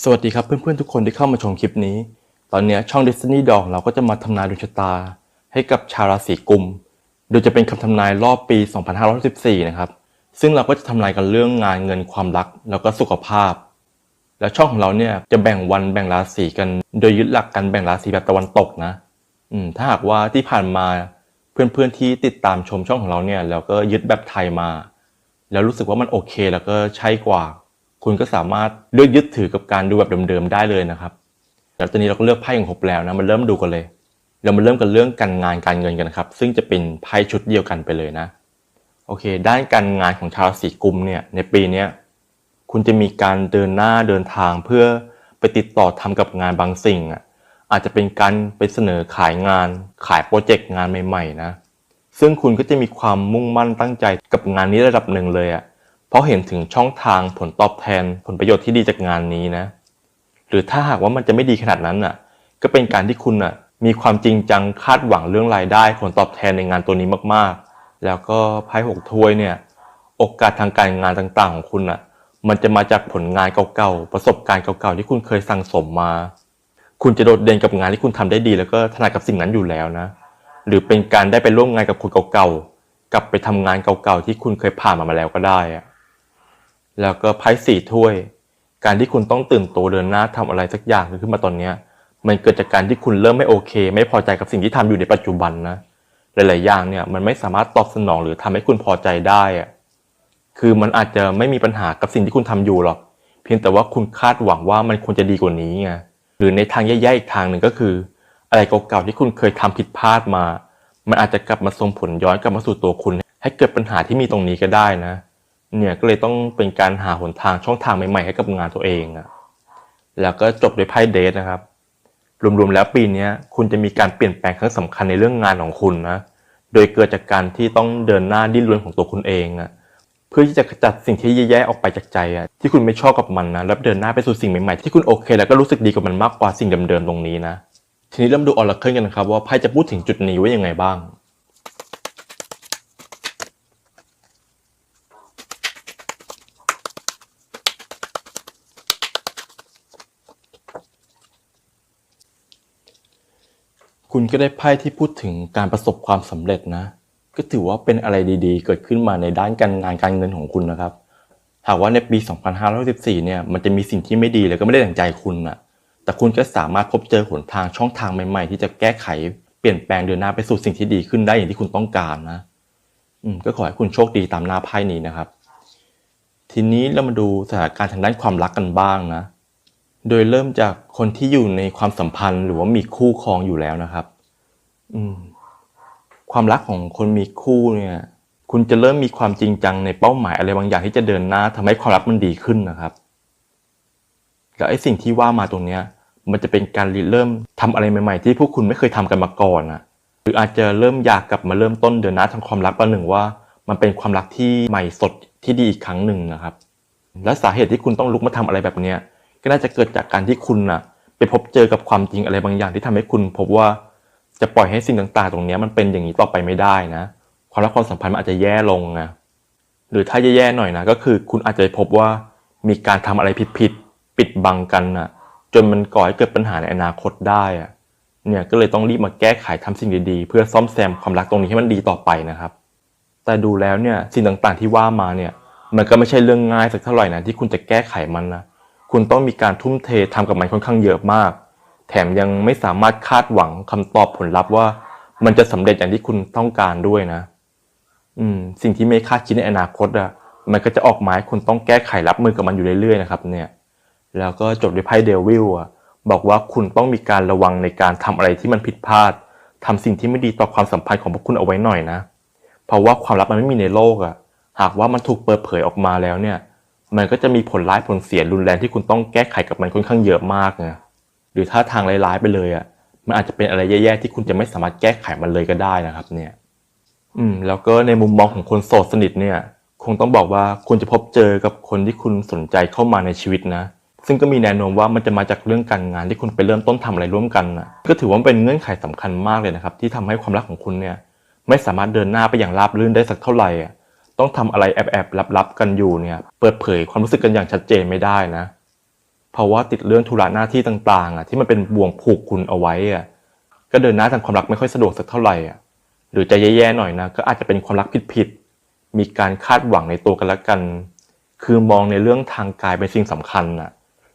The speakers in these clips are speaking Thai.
สวัสดีครับเพื่อนๆทุกคนที่เข้ามาชมคลิปนี้ ตอนนี้ช่อง Destiny ดอกเราก็จะมาทำนายดวงชะตา ให้กับชาวราศีกุม โดยจะเป็นคำทำนายรอบปี 2514 นะครับ ซึ่งเราก็จะทำนายกันเรื่องงานเงินความรัก แล้วก็สุขภาพ แล้วช่องของเราเนี่ยจะแบ่งวันแบ่งราศีกัน โดยยึดหลักการแบ่งราศีแบบตะวันตกนะอืมถ้าหากว่าที่ผ่านมาเพื่อนๆที่ติดตามชมช่องของเราเนี่ยแล้วก็ยึดแบบไทยมา แล้วรู้สึกว่ามันโอเค แล้วก็ใช่กว่า คุณก็สามารถเลือกยึดถือกับการดูแบบเดิมๆได้เลยนะครับแล้วตอนนี้เราก็เลือกไพ่ของครบแล้วนะมาเริ่มดูกันเลย เรามาเริ่มกันเรื่องการงานการเงินกันครับ ซึ่งจะเป็นไพ่ชุดเดียวกันไปเลยนะโอเค ด้านการงานของชาวราศีกุมเนี่ยในปีนี้คุณจะมีการเดินหน้าเดินทางเพื่อไปติดต่อทำกับงานบางสิ่งอะอาจจะเป็นการไปเสนอขายงานขายโปรเจกต์งานใหม่ๆนะซึ่งคุณก็จะมีความมุ่งมั่นตั้งใจกับงานนี้ระดับหนึ่งเลยอะ เพราะเห็นถึงช่องทางผลตอบแทนผลประโยชน์ที่ดีจากงานนี้นะ หรือถ้าหากว่ามันจะไม่ดีขนาดนั้นอะ ก็เป็นการที่คุณอะมีความจริงจังคาดหวังเรื่องรายได้ผลตอบแทนในงานตัวนี้มากๆ แล้วก็ไพ่หกถ้วยเนี่ยโอกาสทางการงานต่างๆของคุณอะ มันจะมาจากผลงานเก่าๆประสบการณ์เก่าๆที่คุณเคยสั่งสมมา คุณจะโดดเด่นกับงานที่คุณทำได้ดี แล้วก็ถนัดกับสิ่งนั้นอยู่แล้วนะ หรือเป็นการได้ไปร่วมงานกับคนเก่าๆกลับไปทำงานเก่าๆที่คุณเคยผ่านมามาแล้วก็ได้อะ แล้วก็ไพ่สี่ถ้วย การที่คุณต้องตื่นตัวเดินหน้าทำอะไรสักอย่างขึ้นมาตอนเนี้ย มันเกิดจากการที่คุณเริ่มไม่โอเค ไม่พอใจกับสิ่งที่ทำอยู่ในปัจจุบันนะหลาย ๆ อย่างเนี่ยมันไม่สามารถตอบสนองหรือทำให้คุณพอใจได้อะคือมันอาจจะไม่มีปัญหากับสิ่งที่คุณทำอยู่หรอก เพียงแต่ว่าคุณคาดหวังว่ามันควรจะดีกว่านี้ไงหรือในทางแย่ๆอีกทางหนึ่งก็คือ อะไรเก่าๆที่คุณเคยทำผิดพลาดมา มันอาจจะกลับมาส่งผลย้อนกลับมาสู่ตัวคุณ ให้เกิดปัญหาที่มีตรงนี้ก็ได้นะ เนี่ยก็เลยต้องเป็นการหาหนทางช่องทางใหม่ๆให้กับงานตัวเองอะแล้วก็จบด้วยไพ่เดทนะครับ รวมๆแล้วปีนี้คุณจะมีการเปลี่ยนแปลงครั้งสำคัญในเรื่องงานของคุณนะ โดยเกิดจากการที่ต้องเดินหน้าดิ้นรนของตัวคุณเองอะเพื่อที่จะขจัดสิ่งที่แย่ๆออกไปจากใจอะที่คุณไม่ชอบกับมันนะแล้วเดินหน้าไปสู่สิ่งใหม่ๆ ที่คุณโอเค แล้วก็รู้สึกดีกับมันมากกว่าสิ่งเดิมๆตรงนี้นะ ทีนี้เริ่มดูออร์เคิลกันนะครับว่าไพ่จะพูดถึงจุดนี้ไว้ยังไงบ้าง คุณก็ได้ไพ่ที่พูดถึงการประสบความสำเร็จนะ ก็ถือว่าเป็นอะไรดีๆ เกิดขึ้นมาในด้านการงานการเงินของคุณนะครับหากว่าในปี 2514เนี่ย มันจะมีสิ่งที่ไม่ดีแล้วก็ไม่ได้ดั่งใจคุณนะแต่คุณก็สามารถพบเจอหนทางช่องทางใหม่ๆ ที่จะแก้ไขเปลี่ยนแปลงเดินหน้าไปสู่สิ่งที่ดีขึ้นได้อย่างที่คุณต้องการนะ อืม ก็ขอให้คุณโชคดีตามหน้าไพ่นี้นะครับ ทีนี้เรามาดูสถานการณ์ทางด้านความรักกันบ้างนะ โดยเริ่มจากคนที่อยู่ในความสัมพันธ์ หรือว่ามีคู่ครองอยู่แล้วนะครับ อืม ความรักของคนมีคู่เนี่ย คุณจะเริ่มมีความจริงจังในเป้าหมายอะไรบางอย่างที่จะเดินหน้าทำให้ความรักมันดีขึ้นนะครับแล้วไอ้สิ่งที่ว่ามาตรงเนี้ย มันจะเป็นการเริ่มทำอะไรใหม่ ๆ ที่พวกคุณไม่เคยทำกันมาก่อนอะหรืออาจจะเริ่มอยากกลับมาเริ่มต้นเดินหน้าทางความรักประหนึ่งว่า มันเป็นความรักที่ใหม่สดที่ดีอีกครั้งหนึ่งนะครับ และสาเหตุที่คุณต้องลุกมาทำอะไรแบบเนี้ย ก็น่าจะเกิดจากการที่คุณน่ะไปพบเจอกับความจริงอะไรบางอย่างที่ทำให้คุณพบว่าจะปล่อยให้สิ่งต่างๆ ตรงนี้มันเป็นอย่างนี้ต่อไปไม่ได้นะ ความรักความสัมพันธ์มันอาจจะแย่ลงนะหรือถ้าแย่ๆหน่อยนะก็คือคุณอาจจะพบว่ามีการทำอะไรผิดๆปิดบังกันน่ะจนมันก่อให้เกิดปัญหาในอนาคตได้อะเนี่ยก็เลยต้องรีบมาแก้ไขทำสิ่งดีๆ เพื่อซ่อมแซมความรักตรงนี้ให้มันดีต่อไปนะครับ แต่ดูแล้วเนี่ยสิ่งต่างๆที่ว่ามาเนี่ยมันก็ไม่ใช่เรื่องง่ายสักเท่าไหร่นะที่คุณจะแก้ไขมันนะ คุณต้องมีการทุ่มเททำกับมันค่อนข้างเยอะมาก แถมยังไม่สามารถคาดหวังคำตอบผลลัพธ์ว่า มันจะสำเร็จอย่างที่คุณต้องการด้วยนะ อืม สิ่งที่ไม่คาดคิดในอนาคตอะมันก็จะออกหมาให้คุณต้องแก้ไขรับมือกับมันอยู่เรื่อยๆนะครับ เนี่ย แล้วก็จบด้วยไพ่เดวิลอะบอกว่าคุณต้องมีการระวังในการทำอะไรที่มันผิดพลาดทำสิ่งที่ไม่ดีต่อความสัมพันธ์ของพวกคุณเอาไว้หน่อยนะ เพราะว่าความลับมันไม่มีในโลกอะหากว่ามันถูกเปิดเผยออกมาแล้วเนี่ย มันก็จะมีผลร้ายผลเสียรุนแรงที่คุณต้องแก้ไขกับมันค่อนข้างเยอะมากนะหรือถ้าทางร้ายๆไปเลยอะ่ะ มันอาจจะเป็นอะไรแย่ๆที่คุณจะไม่สามารถแก้ไขมันเลยก็ได้นะครับ เนี่ย อืม แล้วก็ในมุมมองของคนโสดสนิทเนี่ย คงต้องบอกว่าคุณจะพบเจอกับคนที่คุณสนใจเข้ามาในชีวิตนะซึ่งก็มีแนวโน้มว่ามันจะมาจากเรื่องการงานที่คุณไปเริ่มต้นทำอะไรร่วมกันนะก็ถือว่าเป็นเงื่อนไขสำคัญมากเลยนะครับ ที่ทำให้ความรักของคุณเนี่ย ไม่สามารถเดินหน้าไปอย่างราบรื่นได้สักเท่าไหร่อะ ต้องทำอะไรแอบๆลับๆกันอยู่เนี่ย เปิดเผยความรู้สึกกันอย่างชัดเจนไม่ได้นะ เพราะว่าติดเรื่องธุระหน้าที่ต่างๆ อะ ที่มันเป็นบ่วงผูกคุณเอาไว้อะก็เดินหน้าทางความรักไม่ค่อยสะดวกสักเท่าไหร่อะหรือจะแย่ๆหน่อยนะก็อาจจะเป็นความรักผิดๆมีการคาดหวังในตัวกันละกัน คือมองในเรื่องทางกายเป็นสิ่งสำคัญน่ะ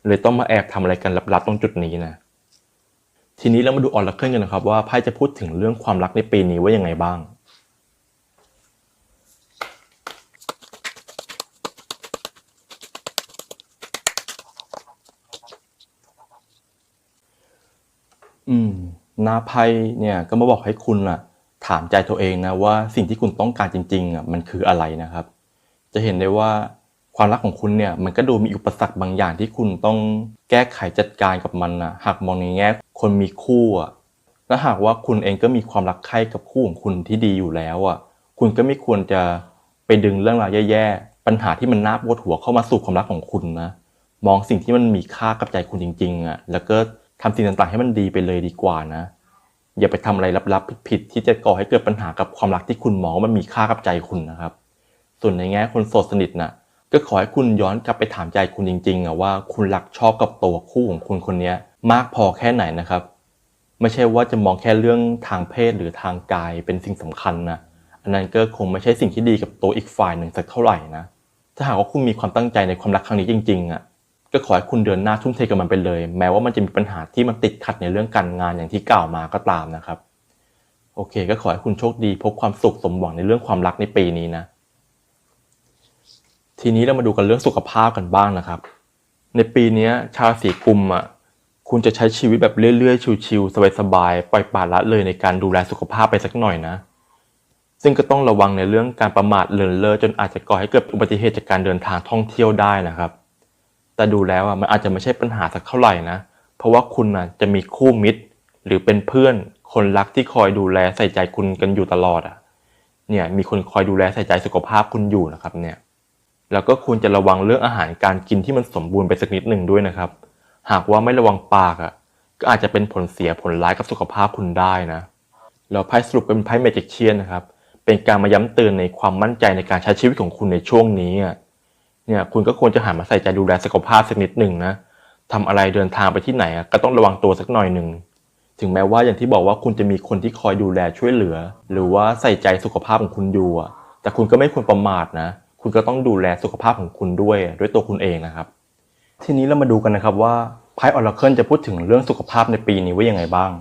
เลยต้องมาแอบทำอะไรกันลับๆตรงจุดนี้นะทีนี้เรามาดูออร์เคิลกันนะครับว่าไพ่จะพูดถึงเรื่องความรักในปีนี้ว่ายังไงบ้าง อืมนาไพ่เนี่ยก็มาบอกให้คุณอะ ถามใจตัวเองนะว่าสิ่งที่คุณต้องการจริงๆอะมันคืออะไรนะครับ จะเห็นได้ว่าความรักของคุณเนี่ยมันก็ดูมีอุปสรรคบางอย่างที่คุณต้องแก้ไขจัดการกับมันนะหากมองในแง่คนมีคู่อะและหากว่าคุณเองก็มีความรักใคร่กับคู่ของคุณที่ดีอยู่แล้วอะ คุณก็ไม่ควรจะไปดึงเรื่องราวแย่ๆปัญหาที่มันน่าปวดหัวเข้ามาสู่ความรักของคุณนะมองสิ่งที่มันมีค่ากับใจคุณจริงๆอะแล้วก็ ทำสิ่งต่างๆ ให้มันดีไปเลยดีกว่านะ อย่าไปทำอะไรลับๆผิดๆที่จะก่อให้เกิดปัญหากับความรักที่คุณมองว่ามันมีค่ากับใจคุณนะครับ ส่วนในแง่คนโสดสนิทน่ะก็ขอให้คุณย้อนกลับไปถามใจคุณจริงๆอะว่าคุณรักชอบกับตัวคู่ของคุณคนนี้มากพอแค่ไหนนะครับ ไม่ใช่ว่าจะมองแค่เรื่องทางเพศหรือทางกายเป็นสิ่งสำคัญนะอันนั้นก็คงไม่ใช่สิ่งที่ดีกับตัวอีกฝ่ายหนึ่งสักเท่าไหร่นะถ้าหากว่าคุณมีความตั้งใจในความรักครั้งนี้จริงๆอะ ก็ขอให้คุณเดินหน้าทุ่มเทกับมันไปเลย แม้ว่ามันจะมีปัญหาที่มันติดขัดในเรื่องการงานอย่างที่กล่าวมาก็ตามนะครับ โอเค ก็ขอให้คุณโชคดีพบความสุขสมหวังในเรื่องความรักในปีนี้นะ ทีนี้เรามาดูกันเรื่องสุขภาพกันบ้างนะครับ ในปีนี้ชาวราศีกุมอะคุณจะใช้ชีวิตแบบเรื่อยๆ ชิวๆสบายๆ ปล่อยปละละเลยในการดูแลสุขภาพไปสักหน่อยนะ ซึ่งก็ต้องระวังในเรื่องการประมาทเลินเล่อจนอาจจะก่อให้เกิดอุบัติเหตุจากการเดินทางท่องเที่ยวได้นะครับ แต่ดูแล้วอะมันอาจจะไม่ใช่ปัญหาสักเท่าไหร่นะ เพราะว่าคุณอะจะมีคู่มิตร หรือเป็นเพื่อนคนรักที่คอยดูแลใส่ใจคุณกันอยู่ตลอดอะ เนี่ยมีคนคอยดูแลใส่ใจสุขภาพคุณอยู่นะครับเนี่ยแล้วก็ควรจะระวังเรื่องอาหารการกินที่มันสมบูรณ์ไปสักนิดหนึ่งด้วยนะครับ หากว่าไม่ระวังปากอะก็อาจจะเป็นผลเสียผลร้ายกับสุขภาพคุณได้นะแล้วไพ่สรุปเป็นไพ่เมจิกเชียนนะครับ เป็นการมาย้ำเตือนในความมั่นใจในการใช้ชีวิตของคุณในช่วงนี้อะ เนี่ยคุณก็ควรจะหันมาใส่ใจดูแลสุขภาพสักนิดหนึ่งนะทำอะไรเดินทางไปที่ไหนอะก็ต้องระวังตัวสักหน่อยหนึ่งถึงแม้ว่าอย่างที่บอกว่าคุณจะมีคนที่คอยดูแลช่วยเหลือ หรือว่าใส่ใจสุขภาพของคุณอยู่อะ แต่คุณก็ไม่ควรประมาทนะ คุณก็ต้องดูแลสุขภาพของคุณด้วย ด้วยตัวคุณเองนะครับ ทีนี้เรามาดูกันนะครับว่าไพ่ออร์เคิลจะพูดถึงเรื่องสุขภาพในปีนี้ว่ายังไงบ้าง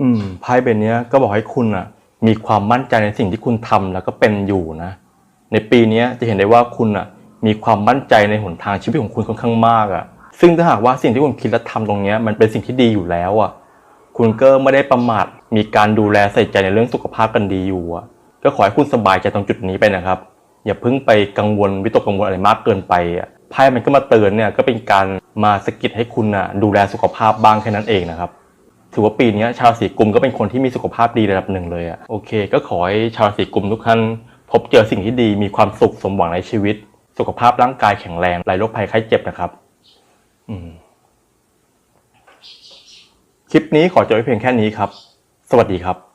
อืมไพ่ใบเนี้ยก็บอกให้คุณอะ มีความมั่นใจในสิ่งที่คุณทำแล้วก็เป็นอยู่นะในปีนี้จะเห็นได้ว่าคุณอะ มีความมั่นใจในหนทางชีวิตของคุณค่อนข้างมากอะ ซึ่งถ้าหากว่าสิ่งที่คุณคิดและทำตรงเนี้ยมันเป็นสิ่งที่ดีอยู่แล้วอะ คุณก็ไม่ได้ประมาทมีการดูแลใส่ใจในเรื่องสุขภาพกันดีอยู่อะ ก็ขอให้คุณสบายใจตรงจุดนี้ไปนะครับ อย่าเพิ่งไปกังวลวิตกกังวลอะไรมากเกินไปอะไพ่มันก็มาเตือนเนี่ยก็เป็นการมาสะกิดให้คุณอะดูแลสุขภาพบ้างแค่นั้นเองนะครับ ถือว่าปีนี้ชาวราศีกุมก็เป็นคนที่มีสุขภาพดีระดับหนึ่งเลยอะโอเค ก็ขอให้ชาวราศีกุมทุกท่านพบเจอสิ่งที่ดีมีความสุขสมหวังในชีวิต สุขภาพร่างกายแข็งแรงไร้โรคภัยไข้เจ็บนะครับ อืมคลิปนี้ขอจบไว้เพียงแค่นี้ครับ สวัสดีครับ